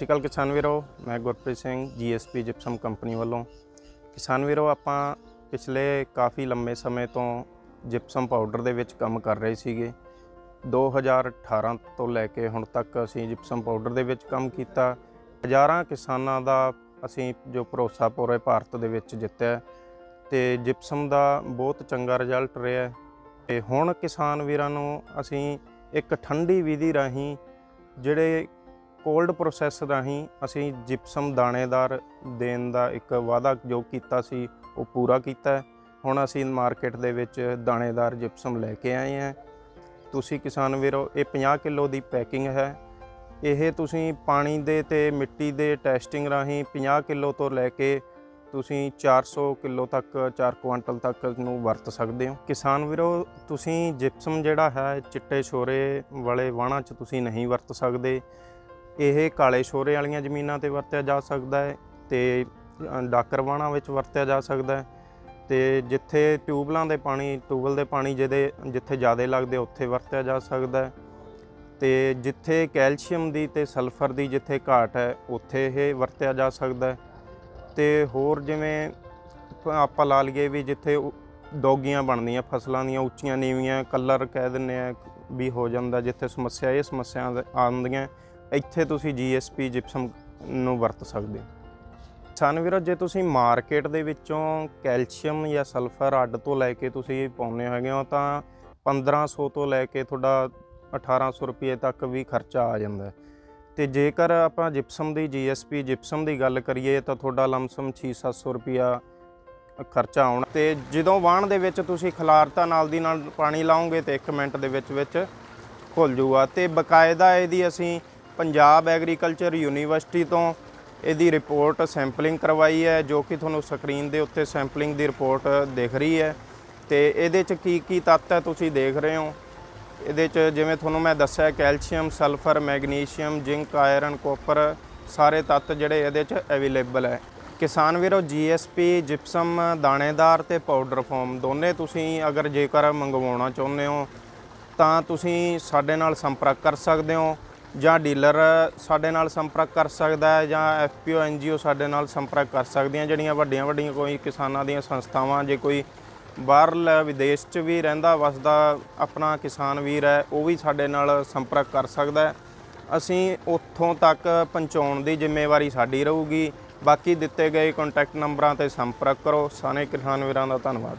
ਸ਼੍ਰੀ ਅਕਾਲ ਕਿਸਾਨ ਵੀਰੋ, ਮੈਂ Gurpreet Singh GSP gypsum company ਵੱਲੋਂ। ਕਿਸਾਨ ਵੀਰੋ, ਆਪਾਂ ਪਿਛਲੇ ਕਾਫੀ ਲੰਮੇ ਸਮੇਂ ਤੋਂ ਜਿਪਸਮ ਪਾਊਡਰ ਦੇ ਵਿੱਚ ਕੰਮ ਕਰ ਰਹੇ ਸੀਗੇ। 2018 ਤੋਂ ਲੈ ਕੇ ਹੁਣ ਤੱਕ ਅਸੀਂ ਜਿਪਸਮ ਪਾਊਡਰ ਦੇ ਵਿੱਚ ਕੰਮ ਕੀਤਾ। ਹਜ਼ਾਰਾਂ ਕਿਸਾਨਾਂ ਦਾ ਅਸੀਂ ਜੋ ਭਰੋਸਾ ਪੂਰੇ ਭਾਰਤ ਦੇ ਵਿੱਚ ਜਿੱਤਿਆ। ਤੇ ਜਿਪਸਮ ਦਾ ਬਹੁਤ ਚੰਗਾ ਰਿਜ਼ਲਟ ਰਿਹਾ। ਹੈ ਤੇ ਹੁਣ ਕਿਸਾਨ ਵੀਰਾਂ ਨੂੰ ਅਸੀਂ ਇੱਕ ਠੰਡੀ ਵਿਧੀ ਰਾਹੀਂ ਜਿਹੜੇ ਕੋਲਡ ਪ੍ਰੋਸੈਸ ਰਾਹੀਂ ਅਸੀਂ ਜਿਪਸਮ ਦਾਣੇਦਾਰ ਦੇਣ ਦਾ ਇੱਕ ਵਾਅਦਾ ਜੋ ਕੀਤਾ ਸੀ, ਉਹ ਪੂਰਾ ਕੀਤਾ ਹੈ। ਹੁਣ ਅਸੀਂ ਮਾਰਕੀਟ ਦੇ ਵਿੱਚ ਦਾਣੇਦਾਰ ਜਿਪਸਮ ਲੈ ਕੇ ਆਏ ਹਾਂ। ਤੁਸੀਂ ਕਿਸਾਨ ਵੀਰੋ, ਇਹ 50 ਕਿਲੋ ਦੀ ਪੈਕਿੰਗ ਹੈ। ਇਹ ਤੁਸੀਂ ਪਾਣੀ ਦੇ ਤੇ ਮਿੱਟੀ ਦੇ ਟੈਸਟਿੰਗ ਰਾਹੀਂ 50 ਕਿਲੋ ਤੋਂ ਲੈ ਕੇ ਤੁਸੀਂ 400 ਕਿਲੋ ਤੱਕ 4 ਕੁਆਂਟਲ ਤੱਕ ਨੂੰ ਵਰਤ ਸਕਦੇ ਹੋ। ਕਿਸਾਨ ਵੀਰੋ, ਤੁਸੀਂ ਜਿਪਸਮ ਜਿਹੜਾ ਹੈ, ਚਿੱਟੇ ਛੋਰੇ ਵਾਲੇ ਵਾਹਣਾਂ 'ਚ ਤੁਸੀਂ ਨਹੀਂ ਵਰਤ ਸਕਦੇ। ਇਹ ਕਾਲੇ ਛੋਰੇ ਵਾਲੀਆਂ ਜ਼ਮੀਨਾਂ ਤੇ ਵਰਤਿਆ ਜਾ ਸਕਦਾ ਹੈ ਤੇ ਅ, ਵਿੱਚ ਵਰਤਿਆ ਜਾ ਸਕਦਾ ਹੈ ਤੇ ਜਿੱਥੇ ਟਿਊਬਲਾਂ ਦੇ ਪਾਣੀ ਟਿਊਬਲ ਦੇ ਪਾਣੀ ਜਿਹਦੇ ਜਿੱਥੇ ਜ਼ਿਆਦਾ ਲੱਗਦੇ ਉੱਥੇ ਵਰਤਿਆ ਜਾ ਸਕਦਾ ਹੈ ਤੇ ਜਿੱਥੇ ਕੈਲਸ਼ੀਅਮ ਦੀ ਤੇ ਸਲਫਰ ਦੀ ਜਿੱਥੇ ਘਾਟ ਹੈ ਉੱਥੇ ਇਹ ਵਰਤਿਆ ਜਾ ਸਕਦਾ ਹੈ ਤੇ ਹੋਰ ਜਿਵੇਂ ਆਪਾਂ ਲਾ ਲਈਏ ਵੀ ਜਿੱਥੇ ਡੋਗੀਆਂ ਬਣਦੀਆਂ ਫਸਲਾਂ ਦੀਆਂ ਉੱਚੀਆਂ ਨੀਵੀਆਂ ਕਲਰ ਕਹਿ ਦਿੰਨੇ ਆ ਵੀ ਹੋ ਜਾਂਦਾ ਜਿੱਥੇ ਸਮੱਸਿਆ ਇਹ ਸਮੱਸਿਆ ਆਉਂਦੀਆਂ। ਇੱਥੇ ਤੁਸੀਂ ਜੀਐਸਪੀ ਜਿਪਸਮ ਨੂੰ ਵਰਤ ਸਕਦੇ ਹੋ। ਸਨ ਵੀਰੋ, ਜੇ ਤੁਸੀਂ ਮਾਰਕੀਟ ਦੇ ਵਿੱਚੋਂ ਕੈਲਸ਼ੀਅਮ ਜਾਂ ਸਲਫਰ ਅੱਡ ਤੋਂ ਲੈ ਕੇ ਤੁਸੀਂ ਪਾਉਂਦੇ ਹੈਗੇ ਹੋ, ਤਾਂ 1500 ਤੋਂ ਲੈ ਕੇ ਤੁਹਾਡਾ 1800 ਰੁਪਏ ਤੱਕ ਵੀ ਖਰਚਾ ਆ ਜਾਂਦਾ ਹੈ। ਤੇ ਜੇਕਰ ਆਪਾਂ ਜਿਪਸਮ ਦੀ ਜੀਐਸਪੀ ਜਿਪਸਮ ਦੀ ਗੱਲ ਕਰੀਏ, ਤਾਂ ਤੁਹਾਡਾ ਲਮਸਮ 6-700 ਰੁਪਿਆ ਖਰਚਾ ਆਉਣਾ। ਤੇ ਜਦੋਂ ਵਾਹਣ ਦੇ ਵਿੱਚ ਤੁਸੀਂ ਖਲਾਰਤਾ ਨਾਲ ਦੀ ਨਾਲ ਪਾਣੀ ਲਾਉਂਗੇ ਤੇ 1 ਮਿੰਟ ਦੇ ਵਿੱਚ ਵਿੱਚ ਘੁਲ ਜੂਗਾ। ਤੇ ਬਕਾਇਦਾ ਇਹਦੀ ਅਸੀਂ ਪੰਜਾਬ ਐਗਰੀਕਲਚਰ ਯੂਨੀਵਰਸਿਟੀ ਤੋਂ ਇਹਦੀ ਰਿਪੋਰਟ ਸੈਂਪਲਿੰਗ ਕਰਵਾਈ ਹੈ, ਜੋ ਕਿ ਤੁਹਾਨੂੰ ਸਕਰੀਨ ਦੇ ਉੱਤੇ ਸੈਂਪਲਿੰਗ ਦੀ ਰਿਪੋਰਟ ਦਿਖ ਰਹੀ ਹੈ। ਤੇ ਇਹਦੇ ਚ ਕੀ ਕੀ ਤੱਤ ਹੈ ਤੁਸੀਂ ਦੇਖ ਰਹੇ ਹੋ। ਇਹਦੇ ਚ ਜਿਵੇਂ ਤੁਹਾਨੂੰ ਮੈਂ ਦੱਸਿਆ, calcium, sulphur, magnesium, zinc, iron, copper ਸਾਰੇ ਤੱਤ ਜਿਹੜੇ ਇਹਦੇ ਚ ਅਵੇਲੇਬਲ ਹੈ। ਕਿਸਾਨ ਵੀਰੋ ਜੀਐਸਪੀ ਜਿਪਸਮ ਦਾਣੇਦਾਰ ਤੇ ਪਾਊਡਰ ਫਾਰਮ ਦੋਨੇ ਤੁਸੀਂ ਅਗਰ ਜੇਕਰ ਮੰਗਵਾਉਣਾ ਚਾਹੁੰਦੇ ਹੋ, ਤਾਂ ਤੁਸੀਂ ਸਾਡੇ ਨਾਲ ਸੰਪਰਕ ਕਰ ਸਕਦੇ ਹੋ। ਜਾਂ ਡੀਲਰ ਸਾਡੇ ਨਾਲ ਸੰਪਰਕ ਕਰ ਸਕਦਾ ਹੈ ਜਾਂ ਐਫਪੀਓ, ਐਨਜੀਓ ਸਾਡੇ ਨਾਲ ਸੰਪਰਕ ਕਰ ਸਕਦੀਆਂ ਜਿਹੜੀਆਂ ਵੱਡੀਆਂ ਵੱਡੀਆਂ ਕੋਈ ਕਿਸਾਨਾਂ ਦੀਆਂ ਸੰਸਥਾਵਾਂ, ਜੇ ਕੋਈ ਬਾਹਰਲਾ ਵਿਦੇਸ਼ 'ਚ ਵੀ ਰਹਿੰਦਾ, ਵਸਦਾ ਆਪਣਾ ਕਿਸਾਨ ਵੀਰ ਹੈ, ਉਹ ਵੀ ਸਾਡੇ ਨਾਲ ਸੰਪਰਕ ਕਰ ਸਕਦਾ ਹੈ। ਅਸੀਂ ਉੱਥੋਂ ਤੱਕ ਪਹੁੰਚਾਉਣ ਦੀ ਜ਼ਿੰਮੇਵਾਰੀ ਸਾਡੀ ਰਹੂਗੀ। ਬਾਕੀ ਦਿੱਤੇ ਗਏ ਕੰਟੈਕਟ ਨੰਬਰਾਂ ਤੇ ਸੰਪਰਕ ਕਰੋ। ਸਾਰੇ ਕਿਸਾਨ ਵੀਰਾਂ ਦਾ ਧੰਨਵਾਦ।